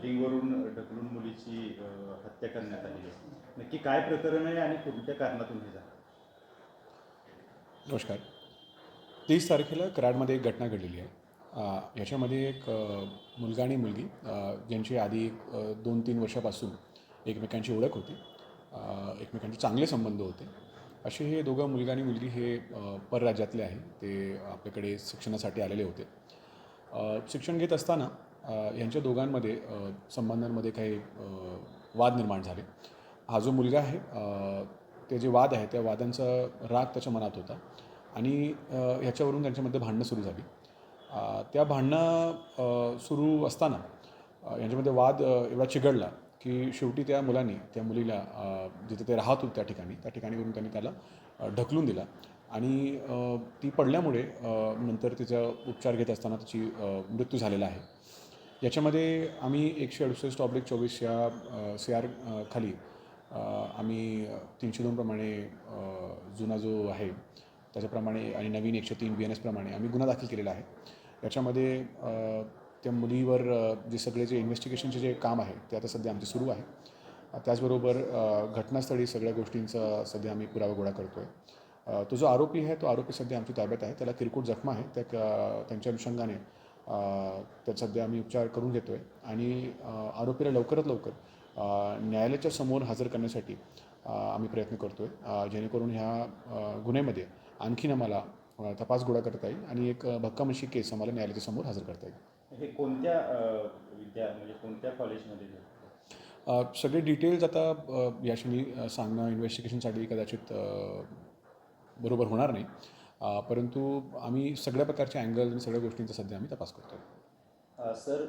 बिल्डिंगवरून ढकलून मुलीची हत्या करण्यात आली आहे. नक्की काय प्रकरण आहे आणि कोणत्या कारणातून हे झालं? नमस्कार. तीस तारखेला कराडमध्ये एक घटना घडलेली आहे. याच्यामध्ये एक मुलगा आणि मुलगी ज्यांची आधी एक दोन तीन वर्षापासून एकमेकांची ओळख होती एकमेकांचे चांगले संबंध होते. असे हे दोघं मुलगा आणि मुलगी हे परराज्यातले आहे. ते आपल्याकडे शिक्षणासाठी आलेले होते. शिक्षण घेत असताना यांच्या दोघांमध्ये संबंधांमध्ये काही वाद निर्माण झाले. हा जो मुलगा आहे ते जे वाद आहे त्या वादांचा राग त्याच्या मनात होता आणि ह्याच्यावरून त्यांच्यामध्ये भांडणं सुरू झाली. त्या भांडणं सुरू असताना यांच्यामध्ये वाद एवढा चिघडला की शेवटी त्या मुलांनी त्या मुलीला जिथे ते राहत होते त्या ठिकाणी त्या ठिकाणीवरून त्यांनी त्याला ढकलून दिला आणि ती पडल्यामुळे नंतर तिचा उपचार घेत असताना तिची मृत्यू झालेला आहे. याच्यामध्ये आम्ही एकशे अडुसष्ट ऑब्लिक चोवीस या सी आर खाली आम्ही तीनशे दोनप्रमाणे जुना जो आहे त्याच्याप्रमाणे आणि नवीन एकशे तीन बी एन एसप्रमाणे आम्ही गुन्हा दाखल केलेला आहे. याच्यामध्ये त्या मुलीवर जे सगळे जे इन्व्हेस्टिगेशनचे जे काम आहे ते आता सध्या आमचे सुरू आहे. त्याचबरोबर घटनास्थळी सगळ्या गोष्टींचा सध्या आम्ही पुरावा गोळा करतो आहे तो जो आरोपी आहे तो आरोपी सध्या आमच्या ताब्यात आहे. त्याला किरकोट जखमा आहे त्या त्यांच्या अनुषंगाने त्यात सध्या आम्ही उपचार करून घेतो आहे आणि आरोपीला लवकरात लवकर न्यायालयाच्या समोर हजर करण्यासाठी आम्ही प्रयत्न करतो आहे जेणेकरून ह्या गुन्ह्यामध्ये आणखीन आम्हाला तपास गोळा करता येईल आणि एक अ, भक्कम अशी केस आम्हाला न्यायालयाच्या समोर हजर करता येईल. हे कोणत्या विद्या म्हणजे कोणत्या कॉलेजमध्ये सगळे डिटेल्स आता अ, या क्षणी अ, सांगणं इन्व्हेस्टिगेशनसाठी कदाचित बरोबर होणार नाही. परंतु आम्ही सगळ्या प्रकारच्या अँगल आणि सगळ्या गोष्टींचा सध्या आम्ही तपास करतो सर